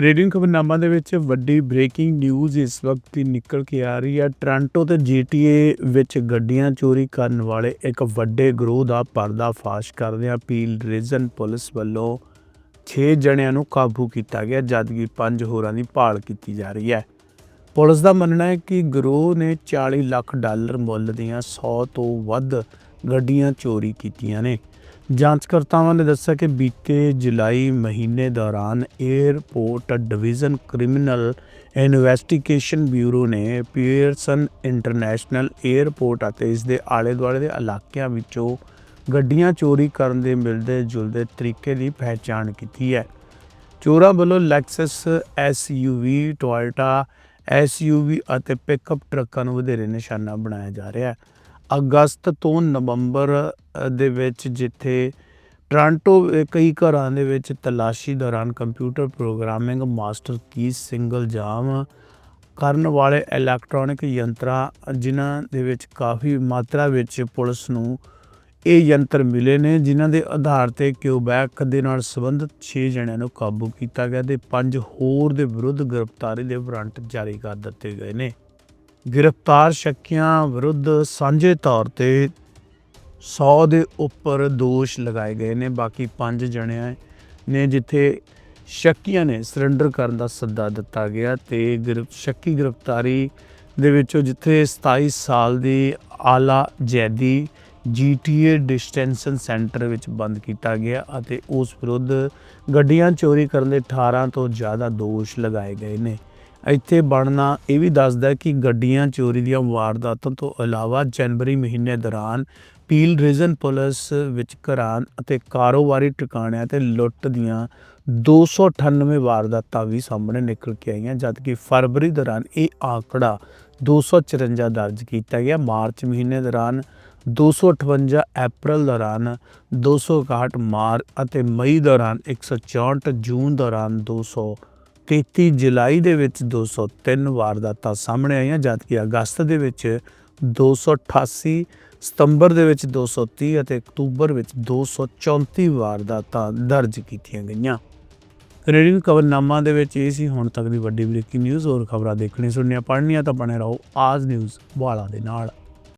Raiding ਖਬਰਨਾਮਾ ਦੇ ਵਿੱਚ ਵੱਡੀ ਬ੍ਰੇਕਿੰਗ ਨਿਊਜ਼ ਇਸ ਵਕਤ ਦੀ ਨਿਕਲ ਕੇ ਆ ਰਹੀ ਹੈ। ਟ੍ਰਾਂਟੋ ਤੇ ਜੀਟੀਏ ਵਿੱਚ ਗੱਡੀਆਂ ਚੋਰੀ ਕਰਨ ਵਾਲੇ ਇੱਕ ਵੱਡੇ ਗਰੋਹ ਦਾ ਪਰਦਾਫਾਸ਼ ਕਰਦਿਆਂ ਪੀਲ ਰੀਜਨ ਪੁਲਿਸ ਵੱਲੋਂ 6 ਜਣਿਆਂ ਨੂੰ ਕਾਬੂ ਕੀਤਾ ਗਿਆ। ਜਦਕਿ 5 ਹੋਰਾਂ ਦੀ ਭਾਲ ਕੀਤੀ ਜਾ ਰਹੀ ਹੈ। ਪੁਲਿਸ ਦਾ ਮੰਨਣਾ ਹੈ ਕਿ ਗਰੋਹ ਨੇ 40 ਲੱਖ ਡਾਲਰ ਮੁੱਲ ਦੀਆਂ 100 ਤੋਂ ਵੱਧ ਗੱਡੀਆਂ ਚੋਰੀ ਕੀਤੀਆਂ ਨੇ। ਜਾਂਚਕਰਤਾਵਾਂ ਨੇ ਦੱਸਿਆ ਕਿ ਬੀਤੇ ਜੁਲਾਈ ਮਹੀਨੇ ਦੌਰਾਨ airport division criminal investigation bureau ਨੇ ਪੀਅਰਸਨ ਇੰਟਰਨੈਸ਼ਨਲ 에ਅਰਪੋਰਟ ਅਤੇ ਇਸ ਦੇ ਆਲੇ-ਦੁਆਲੇ ਦੇ ਇਲਾਕਿਆਂ ਵਿੱਚੋਂ ਗੱਡੀਆਂ ਚੋਰੀ ਕਰਨ ਦੇ ਮਿਲਦੇ ਜੁਲਦੇ ਤਰੀਕੇ ਦੀ ਪਹਿਚਾਣ ਕੀਤੀ ਹੈ। ਚੋਰਾਂ ਵੱਲੋਂ ਲੈਕਸਸ ਐਸਯੂਵੀ, ਟੋਇਟਾ ਐਸਯੂਵੀ ਅਤੇ ਪਿਕਅਪ ਟਰੱਕਾਂ ਨੂੰ ਵਧੇਰੇ ਨਿਸ਼ਾਨਾ ਬਣਾਇਆ ਜਾ ਰਿਹਾ ਹੈ। ਅਗਸਤ ਤੋਂ ਨਵੰਬਰ ਦੇ ਵਿੱਚ ਜਿੱਥੇ ਟ੍ਰਾਂਟੋ ਕਈ ਘਰਾਂ ਦੇ ਵਿੱਚ ਤਲਾਸ਼ੀ ਦੌਰਾਨ computer programming master key signal jam ਕਰਨ ਵਾਲੇ ਇਲੈਕਟ੍ਰੋਨਿਕ ਯੰਤਰਾਂ, ਜਿਨ੍ਹਾਂ ਦੇ ਵਿੱਚ ਕਾਫੀ ਮਾਤਰਾ ਵਿੱਚ ਪੁਲਿਸ ਨੂੰ ਇਹ ਯੰਤਰ ਮਿਲੇ ਨੇ, ਜਿਨ੍ਹਾਂ ਦੇ ਆਧਾਰ ਤੇ ਕਿਊਬੈਕ ਦੇ ਨਾਲ ਸੰਬੰਧਿਤ 6 ਜਣਿਆਂ ਨੂੰ ਕਾਬੂ ਕੀਤਾ ਗਿਆ ਤੇ 5 ਹੋਰ ਦੇ ਵਿਰੁੱਧ ਗ੍ਰਿਫਤਾਰੀ ਦੇ ਵਾਰੰਟ ਜਾਰੀ ਕਰ ਦਿੱਤੇ ਗਏ ਨੇ। ਗ੍ਰਿਫਤਾਰ ਸ਼ੱਕੀਆਂ ਵਿਰੁੱਧ ਸਾਂਝੇ ਤੌਰ ਤੇ 100 ਦੇ ਉੱਪਰ ਦੋਸ਼ ਲਗਾਏ ਗਏ ਨੇ, ਬਾਕੀ 5 ਜਣਿਆਂ ਨੇ ਜਿੱਥੇ ਸ਼ੱਕੀਆਂ ਨੇ ਸਰੈਂਡਰ ਕਰਨ ਦਾ ਸੱਦਾ ਦਿੱਤਾ ਗਿਆ ਤੇ ਗ੍ਰਿਫ- ਸ਼ੱਕੀ ਗ੍ਰਿਫਤਾਰੀ ਦੇ ਵਿੱਚੋਂ ਜਿੱਥੇ 27 ਸਾਲ ਦੀ ਆਲਾ ਜੈਦੀ ਜੀਟੀਏ ਡਿਸਟੈਂਸ਼ਨ ਸੈਂਟਰ ਵਿੱਚ ਬੰਦ ਕੀਤਾ ਗਿਆ ਅਤੇ ਉਸ ਵਿਰੁੱਧ ਗੱਡੀਆਂ ਚੋਰੀ ਕਰਨ ਦੇ 18 ਤੋਂ ਜ਼ਿਆਦਾ ਦੋਸ਼ ਲਗਾਏ ਗਏ ਨੇ। ਇੱਥੇ ਬਣਨਾ ਇਹ ਵੀ ਦੱਸਦਾ ਕਿ ਗੱਡੀਆਂ ਚੋਰੀ ਦੀਆਂ ਵਾਰਦਾਤਾਂ ਤੋਂ ਇਲਾਵਾ ਜਨਵਰੀ ਮਹੀਨੇ ਦੌਰਾਨ ਪੀਲ ਰੀਜਨ ਪੁਲਿਸ ਵਿੱਚ ਘਰਾਂ ਅਤੇ ਕਾਰੋਬਾਰੀ ਟਿਕਾਣਿਆਂ ਤੇ ਲੁੱਟ ਦੀਆਂ 298 ਵਾਰਦਾਤਾਂ ਵੀ ਸਾਹਮਣੇ ਨਿਕਲ ਕੇ ਆਈਆਂ, ਜਦਕਿ ਫਰਵਰੀ ਦੌਰਾਨ ਇਹ ਆંકੜਾ 254 ਦਰਜ ਕੀਤਾ ਗਿਆ। ਮਾਰਚ ਮਹੀਨੇ ਦੌਰਾਨ 258 ਅਪ੍ਰੈਲ ਦੌਰਾਨ 261 ਮਾਰ ਅਤੇ ਮਈ ਦੌਰਾਨ 164 ਜੂਨ ਦੌਰਾਨ 233 ਜੁਲਾਈ ਦੇ ਵਿੱਚ 203 ਵਾਰਦਾਤਾਂ ਸਾਹਮਣੇ ਆਈਆਂ, ਜਦਕਿ ਅਗਸਤ ਦੇ ਵਿੱਚ 288 ਸਤੰਬਰ ਦੇ ਵਿੱਚ 230 ਅਤੇ ਅਕਤੂਬਰ ਵਿੱਚ 234 ਵਾਰਦਾਤਾਂ ਦਰਜ ਕੀਤੀਆਂ ਗਈਆਂ। ਰੇਡੀਓ ਖਬਰਨਾਮਾ ਦੇ ਵਿੱਚ ਇਹ ਸੀ, ਹੁਣ ਤੱਕ ਦੀ ਵੱਡੀ ਬ੍ਰੇਕਿੰਗ ਨਿਊਜ਼, ਹੋਰ ਖਬਰਾਂ ਦੇਖਣੀ, ਸੁਣਨੀਆਂ, ਪੜ੍ਹਨੀਆਂ ਤਾਂ ਬਣੇ ਰਹੋ ਆਜ ਨਿਊਜ਼ ਵਾਲਾ ਦੇ ਨਾਲ।